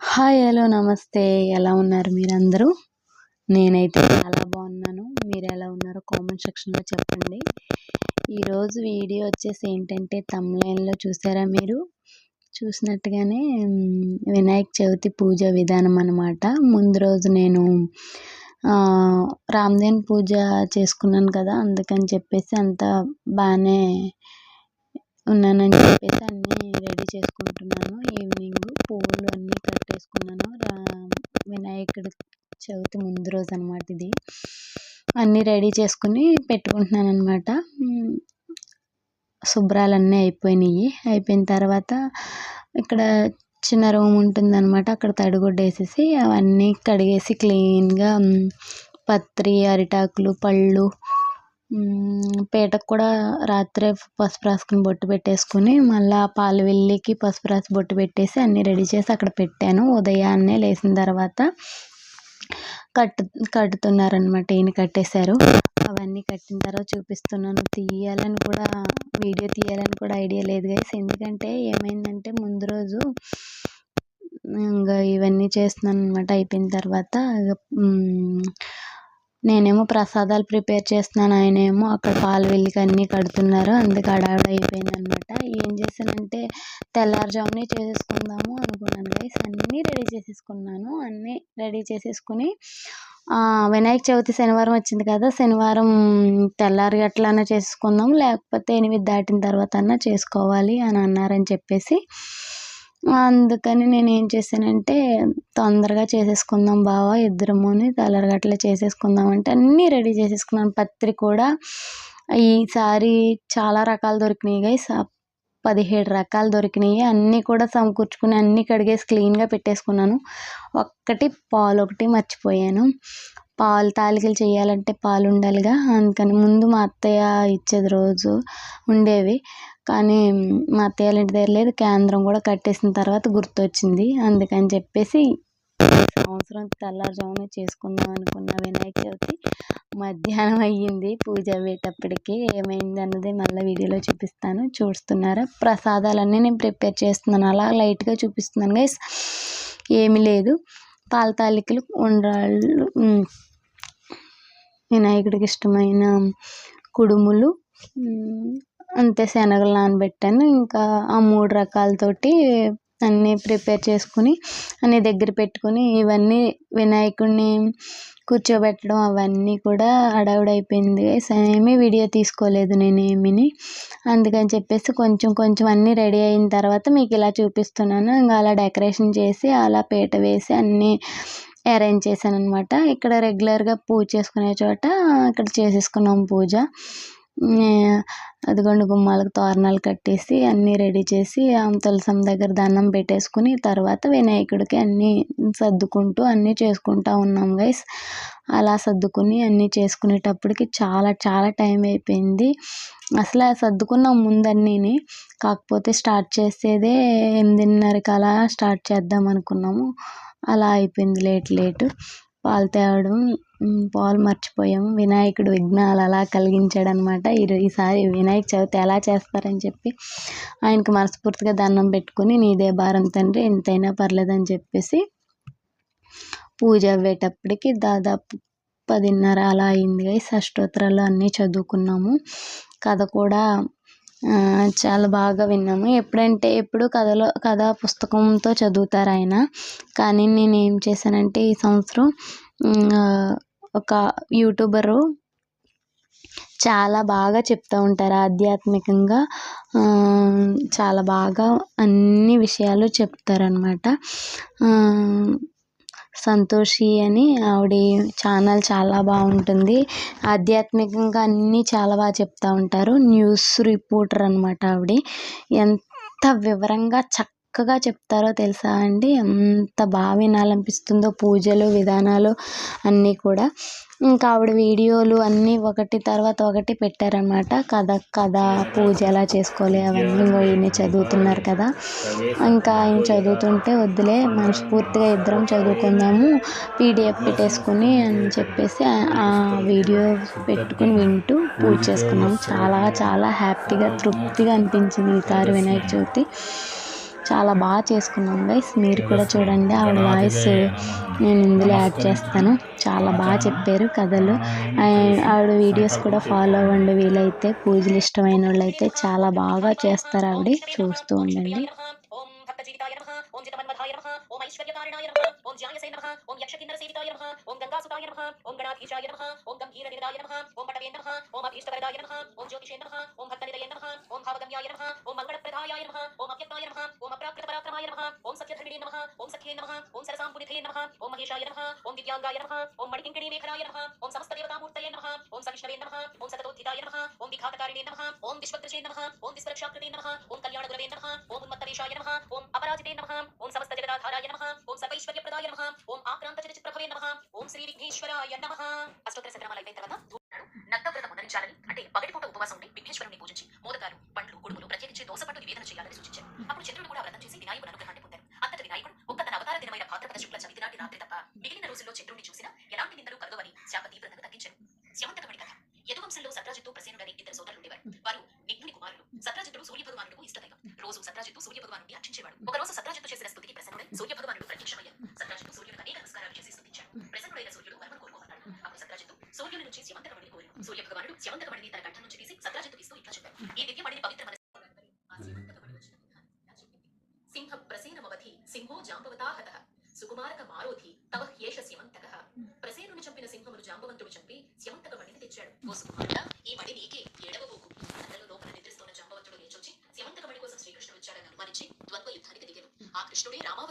Hi hello నమస్తే. ఎలా ఉన్నారు మీరందరూ? నేనైతే చాలా బాగున్నాను. మీరు ఎలా ఉన్నారో కామెంట్ సెక్షన్లో చెప్పండి. ఈరోజు వీడియో వచ్చేసి ఏంటంటే తమిళంలో చూసారా మీరు? చూసినట్టుగానే వినాయక చవితి పూజ విధానం అనమాట ముందు రోజు నేను ఆ, పూజ చేసుకున్నాను కదా అందుకని చెప్పేసి అంతా బాగానే ఉన్నానని చెప్పేసి అన్నీ చేసుకుంటున్నాను. ఈవినింగ్ పువ్వులు అన్నీ కట్టేసుకున్నాను. రా వినాయకుడి చవితి ముందు రోజు అనమాట ఇది. అన్నీ రెడీ చేసుకుని పెట్టుకుంటున్నాను అనమాట శుభ్రాలన్నీ అయిపోయినాయి. అయిపోయిన తర్వాత ఇక్కడ చిన్న రూమ్ ఉంటుందన్నమాట. అక్కడ తడిగుడ్డ వేసేసి అవన్నీ కడిగేసి క్లీన్గా పత్రి అరిటాకులు పళ్ళు పీటకు కూడా రాత్రే పసుపు రాసుకుని బొట్టు పెట్టేసుకుని మళ్ళీ పాలవెల్లికి పసుపు రాసి బొట్టు పెట్టేసి అన్నీ రెడీ చేసి అక్కడ పెట్టాను. ఉదయాన్నే లేచిన తర్వాత కట్టు కట్టుతున్నారనమాట ఈయన కట్టేశారు. అవన్నీ కట్టిన తర్వాత చూపిస్తున్నాను. తీయాలని కూడా వీడియో తీయాలని కూడా ఐడియా లేదు గైస్. ఎందుకంటే ఏమైందంటే ముందు రోజు ఇంకా ఇవన్నీ చేస్తున్నాను అనమాట అయిపోయిన తర్వాత నేనేమో ప్రసాదాలు ప్రిపేర్ చేస్తున్నాను. ఆయన ఏమో అక్కడ పాలు వెళ్ళికి అన్నీ కడుతున్నారు. అందుకే హడావిడి అయిపోయింది అనమాట ఏం చేశానంటే తెల్లారుజామునే చేసేసుకుందాము అనుకున్నాను గైస్ అన్నీ రెడీ చేసేసుకున్నాను. అన్నీ రెడీ చేసేసుకుని వినాయక చవితి శనివారం వచ్చింది కదా. శనివారం తెల్లారి అట్లనే చేసుకుందాం లేకపోతే ఎనిమిది దాటిన తర్వాత అన్నా చేసుకోవాలి అని అన్నారని చెప్పేసి అందుకని నేను ఏం చేశానంటే తొందరగా చేసేసుకుందాం బావ ఇద్దరముని తెల్లారి చేసేసుకుందాం అంటే అన్నీ రెడీ చేసేసుకున్నాను. పత్రి కూడా ఈసారి చాలా రకాలు దొరికినాయి గైస్ పదిహేడు రకాలు దొరికినాయి. అన్నీ కూడా సమకూర్చుకుని అన్నీ కడిగేసి క్లీన్గా పెట్టేసుకున్నాను. ఒక్కటి పాలు ఒకటి మర్చిపోయాను. పాలు తాలికలు చేయాలంటే పాలు ఉండాలిగా. అందుకని ముందు మా అత్తయ్య ఇచ్చేది రోజు ఉండేవి. కానీ మా అత్తయ్య వాళ్ళ ఇంటి దగ్గర లేదు. కేంద్రం కూడా కట్టేసిన తర్వాత గుర్తొచ్చింది. అందుకని చెప్పేసి సంవత్సరం తెల్లారుజామున చేసుకుందాం అనుకున్న వినాయక చవితి మధ్యాహ్నం అయ్యింది. పూజ అయ్యేటప్పటికి ఏమైంది అన్నది మళ్ళీ వీడియోలో చూపిస్తాను. చూస్తున్నారా? ప్రసాదాలన్నీ నేను ప్రిపేర్ చేస్తున్నాను. అలా లైట్గా చూపిస్తున్నాను గైస్. ఏమీ లేదు. పాల తాలికలు ఉండ్రాళ్ళు వినాయకుడికి ఇష్టమైన కుడుములు అంతే శనగలు నానబెట్టాను. ఇంకా ఆ మూడు రకాలతోటి అన్నీ ప్రిపేర్ చేసుకుని అన్నీ దగ్గర పెట్టుకుని ఇవన్నీ వినాయకుడిని కూర్చోబెట్టడం అవన్నీ కూడా హడావుడి అయిపోయింది. ఏమీ వీడియో తీసుకోలేదు నేను ఏమీని అందుకని చెప్పేసి కొంచెం కొంచెం అన్నీ రెడీ అయిన తర్వాత మీకు ఇలా చూపిస్తున్నాను. ఇంకా అలా డెకరేషన్ చేసి అలా పీట వేసి అన్నీ అరేంజ్ చేశాను అనమాట ఇక్కడ రెగ్యులర్గా పూజ చేసుకునే చోట ఇక్కడ చేసేసుకున్నాం పూజ. నే- అదిగోండి గుమ్మాలకు తోరణాలు కట్టేసి అన్నీ రెడీ చేసి ఆ దగ్గర దండం పెట్టేసుకుని తర్వాత వినాయకుడికి అన్నీ సర్దుకుంటూ అన్నీ చేసుకుంటూ ఉన్నాం గైస్ అలా సర్దుకుని అన్నీ చేసుకునేటప్పటికి చాలా చాలా టైం అయిపోయింది. అసలు సర్దుకున్నాం ముందన్నీని కాకపోతే స్టార్ట్ చేసేదే ఎనిమిదిన్నరకి అలా స్టార్ట్ చేద్దాం అనుకున్నాము. అలా అయిపోయింది లేట్ లేట్. పాలు తేవడం పాలు మర్చిపోయాము వినాయకుడు విఘ్నాలు అలా కలిగించాడు అనమాట ఈసారి వినాయక చవితి ఎలా చేస్తారని చెప్పి ఆయనకు మనస్ఫూర్తిగా దండం పెట్టుకుని నీదే భారం తండ్రి ఎంతైనా పర్లేదని చెప్పేసి పూజ అవ్వేటప్పటికి దాదాపు పదిన్నర అలా అయింది. అయి అష్టోత్తరాలు అన్నీ చదువుకున్నాము. కథ కూడా చాలా బాగా విన్నాము. ఎప్పుడంటే ఎప్పుడు కథలో కథా పుస్తకంతో చదువుతారు ఆయన. కానీ నేను ఏం చేశానంటే ఈ సంవత్సరం ఒక యూట్యూబరు చాలా బాగా చెప్తూ ఉంటారు ఆధ్యాత్మికంగా. చాలా బాగా అన్ని విషయాలు చెప్తారనమాట సంతోషి అని ఆవిడ ఛానల్ చాలా బాగుంటుంది. ఆధ్యాత్మికంగా అన్నీ చాలా బాగా చెప్తూ ఉంటారు. న్యూస్ రిపోర్టర్ అనమాట ఆవిడ. ఎంత వివరంగా చక్కగా చెప్తారో తెలుసా అండి? ఎంత బాగా వినాలనిపిస్తుందో పూజలు విధానాలు అన్నీ కూడా. ఇంకా ఆవిడ వీడియోలు అన్నీ ఒకటి తర్వాత ఒకటి పెట్టారనమాట కథ కథ పూజ ఎలా చేసుకోవాలి అవన్నీ ఇంకో ఈయన చదువుతున్నారు కదా. ఇంకా ఆయన చదువుతుంటే వద్దులే మనస్ఫూర్తిగా ఇద్దరం చదువుకుందాము పీడిఎఫ్ పెట్టేసుకుని అని చెప్పేసి ఆ- ఆ వీడియో పెట్టుకుని వింటూ పూజ చేసుకున్నాము. చాలా చాలా హ్యాపీగా తృప్తిగా అనిపించింది ఈసారి వినాయక చవితి. చాలా బాగా చేసుకున్నాం గైస్ మీరు కూడా చూడండి ఆవిడ వాయిస్ నేను ఇందులో యాడ్ చేస్తాను. చాలా బాగా చెప్పారు కథలు. ఆవిడ వీడియోస్ కూడా ఫాలో అవ్వండి వీలైతే. పూజలు ఇష్టమైన వాళ్ళు అయితే చాలా బాగా చేస్తారు ఆవిడ. చూస్తూ ఉండండి. ఓం భక్తజీవితాయ నమః ఓం జితమన్మథాయ నమః ఓం ఐశ్వర్యకారిణాయ నమః ఓం జ్యాయసే నమః ఓం యక్షకిన్నర సేవితాయ నమః ఓం గంగాసుతాయ నమః ఓం గణాధీశాయ నమః ఓం గంభీర నిరదాయ నమః ఓం పటవే నమః ఓం అభీష్టవరదాయ నమః ఓం జ్యోతిషే నమః ఓం భక్తనిదయ నమః ఓం భావగమ్యాయ నమః ఓం మంగళప్రదాయాయ నమః ఓం అవ్యక్తాయ నమః ఓం అప్రాకృత పరాక్రమాయ నమః ఓం సత్యధరిణే నమః ఓం సఖ్యే నమః ఓం సరసాంపునిధే నమః ఓం మహేశాయ నమః ఓం దివ్యాంగాయ నమః ఓం మణికింకిణీ మేఖలాయ నమః ఓం సమస్త దేవతామూర్తయే నమః ఓం సవిష్ణవే నమః ఓం సతతోత్థితాయ నమః ఓం విఘాతకారిణే నమః ఓం విశ్వకృషే నమః ఓం విశ్వరక్షాకృతే నమః ఓం కళ్యాణగురవే నమః. ఓం సర్వైశ్వర్య ప్రదాయ నమః. ఓం సమస్త జగదాధారాయ ఆక్రాంత ప్రభవే నమః. ఓం శ్రీ విఘ్నేశ్వరాయ నమః. అష్టోత్తర శతనామాలు అయిపోయిన తర్వాత నత్తవ్రతం ఉదరించాలని అంటే పగటిపూట ఉపవాసం ఉండి విఘ్నేశ్వరుని పూజించి మోదకాలు పండ్లు కుడుములు ప్రత్యేకించి దోసపట్టు నివేదన చేయాలని రోజు సూర్య భగవానుడిని అర్చించేవాడు ఒక రోజు సత్రాజిత్తు చేసిన స్థుతికి ప్రసన్నుడై సూర్య భగవానుడు ప్రత్యక్షమయ్యాడు. సత్రాజిత్తు సూర్యుడు అనేక నమస్కారాలు చేసి స్థుతించాడు. ప్రసన్నుడైన సూర్యుడు వరమను కోరుకోమన్నాడు అప్పుడు సత్రాజిత్తు సూర్యుని నుంచి శమంతకమణిని కోరాడు. సూర్య భగవానుడు శమంతకమణిని తన కంఠం నుంచి తీసి సత్రాజిత్తు ఇస్తూ ఇట్లా చెప్పాడు. ఈ దివ్యమణిని పవిత్ర మనసు సింహ ప్రసేనమవధి సింహో జాంబవతాహత సుకుమారక మారోధి తవ హ్యేష శివంతక ప్రసేనుని చంపిన సింహమును జాంబవంతుడు చంపి శివంతక మణిని తెచ్చాడు. ఓ సుకుమారుడా ఈ మణి నీకే.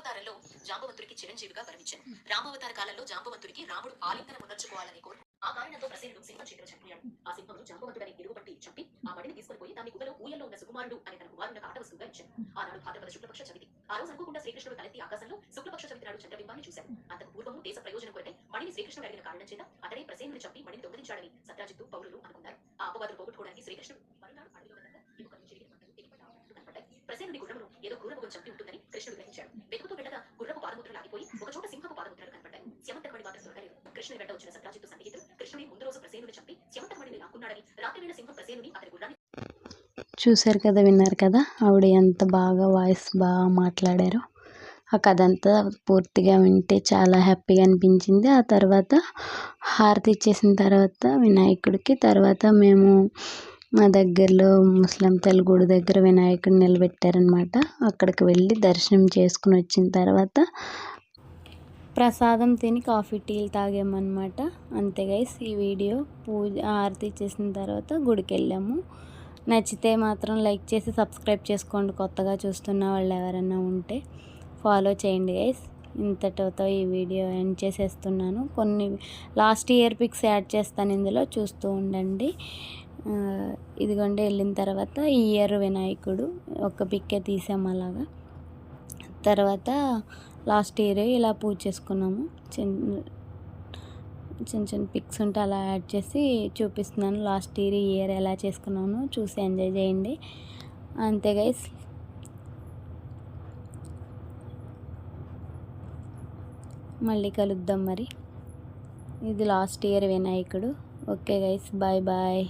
కృష్ణుడే రామావతారంలో జాంబవంతుడికి చిరంజీవిగా వరమించాను రామావతార కాలంలో జాంబవంతుడికి రాముడు ఆలింగనం ఉన్నర్చుకోవాలని కోరు ఆ కారణంతో ప్రసేనుడు సింహం చేతిలో చంపాడు. ఆ సింహమును జాంబవంతుడని ఎరుగుపట్టి చంపి ఆ మడిని తీసుకుని పోయి దాని గుహలో ఊయల్లో ఉన్న సుకుమారుడు అని తన కుమారుడు ఆట వస్తువుగా ఇచ్చాడు. ఆనాడు భాద్రపద శుక్లపక్ష చవితి. ఆ రోజు అనుకోకుండా శ్రీకృష్ణుడు తలెత్తి ఆకాశంలో శుక్లపక్ష చవితి నాడు చంద్రబింబాన్ని చూశాడు. అంతకు పూర్వము దేశ ప్రయోజనం కొరకై మణిని శ్రీకృష్ణుడు అడిగిన కారణం చేత అతడే ప్రసేనుడు చంపి మణిని దొంగలించాడని సత్రాజిత్తు పౌరులు అనుకున్నారు. ఆ అపవాదులు పోగొట్టుకోవడానికి శ్రీకృష్ణుడు కృష్ణుని వెంట వచ్చిన సత్రాజిత్తు సన్నిహితుడు కృష్ణుడి ముందు రోజు ప్రసేనుని చంపి స్యమంతకమణిని లాక్కున్నాడని రాత్రి వేళ సింహం ప్రసేనుని అతని గుర్రాన్ని చూశారు కదా విన్నారు కదా ఆవిడ ఎంత బాగా వాయిస్ బాగా మాట్లాడారో. ఆ కథ అంతా పూర్తిగా వింటే చాలా హ్యాపీగా అనిపించింది. ఆ తర్వాత హారతి ఇచ్చేసిన తర్వాత వినాయకుడికి తర్వాత మేము మా దగ్గరలో ముస్లిం తల్లి గుడి దగ్గర వినాయకుడిని నిలబెట్టారనమాట అక్కడికి వెళ్ళి దర్శనం చేసుకుని వచ్చిన తర్వాత ప్రసాదం తిని కాఫీ టీలు తాగామన్నమాట. అంతే గైస్ ఈ వీడియో పూజ ఆరతి చేసిన తర్వాత గుడికి వెళ్ళాము నచ్చితే మాత్రం లైక్ చేసి సబ్స్క్రైబ్ చేసుకోండి కొత్తగా చూస్తున్న వాళ్ళు ఎవరైనా ఉంటే. ఫాలో చేయండి గైస్ ఇంతటితో ఈ వీడియో ఎండ్ చేసేస్తున్నాను. కొన్ని లాస్ట్ ఇయర్ పిక్స్ యాడ్ చేస్తాను ఇందులో చూస్తూ ఉండండి. ఇదిగోండి వెళ్ళిన తర్వాత ఈ ఇయర్ వినాయకుడు ఒక పిక్కే తీసాము అలాగా. తర్వాత లాస్ట్ ఇయర్ ఇలా పూజ చేసుకున్నాము. చిన్న చిన్న చిన్న పిక్స్ ఉంటే అలా యాడ్ చేసి చూపిస్తున్నాను. లాస్ట్ ఇయర్ ఈ ఇయర్ ఎలా చేసుకున్నాను చూసి ఎంజాయ్ చేయండి. అంతే గైస్. మళ్ళీ కలుద్దాం మరి. ఇది లాస్ట్ ఇయర్ వినాయకుడు. Okay guys bye bye.